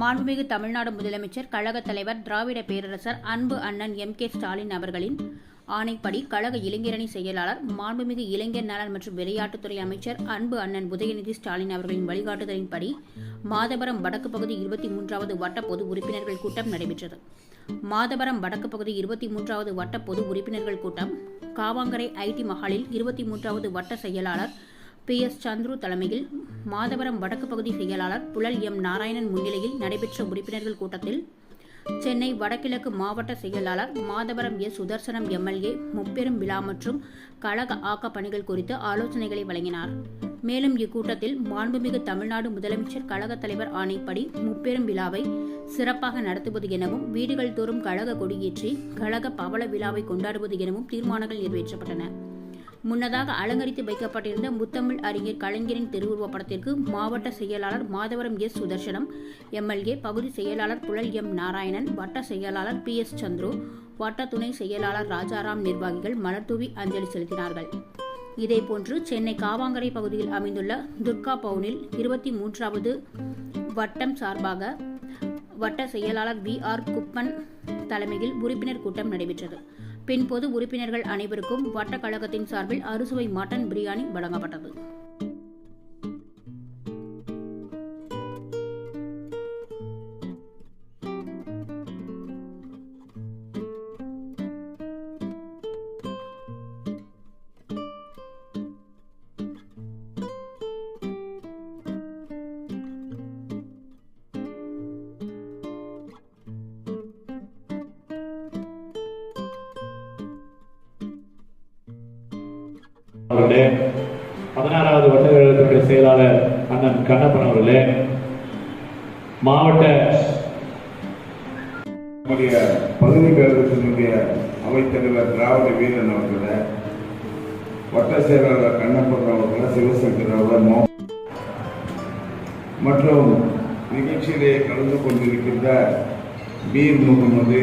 மாண்புமிகு தமிழ்நாடு முதலமைச்சர் கழகத் தலைவர் திராவிட பேரரசர் அன்பு அண்ணன் எம். கே. ஸ்டாலின் அவர்களின் ஆணைப்படி கழக இளைஞரணி செயலாளர் மாண்புமிகு இளைஞர் நலன் மற்றும் விளையாட்டுத்துறை அமைச்சர் அன்பு அண்ணன் உதயநிதி ஸ்டாலின் அவர்களின் வழிகாட்டுதலின்படி மாதபரம் வடக்கு பகுதி இருபத்தி மூன்றாவது வட்ட பொது உறுப்பினர்கள் கூட்டம் நடைபெற்றது. மாதபரம் வடக்கு பகுதி இருபத்தி மூன்றாவது வட்ட பொது உறுப்பினர்கள் கூட்டம் காவாங்கரை ஐடி மஹாலில் இருபத்தி மூன்றாவது வட்ட செயலாளர் பி. எஸ். சந்துரு தலைமையில் மாதவரம் வடக்கு பகுதி செயலாளர் புழல் எம். நாராயணன் முன்னிலையில் நடைபெற்ற உறுப்பினர்கள் கூட்டத்தில் சென்னை வடகிழக்கு மாவட்ட செயலாளர் மாதவரம் எஸ். சுதர்சனம் எம்எல்ஏ முப்பெரும் விழா மற்றும் கழக ஆக்க பணிகள் குறித்து ஆலோசனைகளை வழங்கினார். மேலும் இக்கூட்டத்தில் மாண்புமிகு தமிழ்நாடு முதலமைச்சர் கழக தலைவர் ஆணைப்படி முப்பெரும் விழாவை சிறப்பாக நடத்துவது எனவும் வீடுகள் தோறும் கழக கொடியேற்றி கழக பவள விழாவை கொண்டாடுவது எனவும் தீர்மானங்கள் நிறைவேற்றப்பட்டன. முன்னதாக அலங்கரித்து வைக்கப்பட்டிருந்த முத்தமிழ் அறிஞர் கலைஞரின் திருவுருவப் படத்திற்கு மாவட்ட செயலாளர் மாதவரம் எஸ். சுதர்சனம் எம்எல்ஏ பகுதி செயலாளர் புழல் எம். நாராயணன் வட்ட செயலாளர் பி. எஸ். சந்துரு வட்ட துணை செயலாளர் ராஜாராம் நிர்வாகிகள் மலர்தூவி அஞ்சலி செலுத்தினார்கள். இதேபோன்று சென்னை காவாங்கரை பகுதியில் அமைந்துள்ள துர்கா பவுனில் இருபத்தி மூன்றாவது வட்டம் சார்பாக வட்ட செயலாளர் வி. ஆர். குப்பன் தலைமையில் உறுப்பினர் கூட்டம் நடைபெற்றது. பின் பொது உறுப்பினர்கள் அனைவருக்கும் வட்டக்கழகத்தின் சார்பில் அறுசுவை மட்டன் பிரியாணி வழங்கப்பட்டது. அவர்களே பதினாறாவது வட்ட கழகத்தினுடைய செயலாளர் அண்ணன் கண்ணப்பன் அவர்களே. மாவட்ட நம்முடைய பகுதி கழகத்தினுடைய அவைத்தலைவர் திராவிட வீரன் அவர்கள வட்ட செயலாளர் கண்ணப்பன் அவர்கள் சிவசங்கர் அவர்கள் மற்றும் நிகழ்ச்சியிலே கலந்து கொண்டிருக்கின்ற பீர் முகமது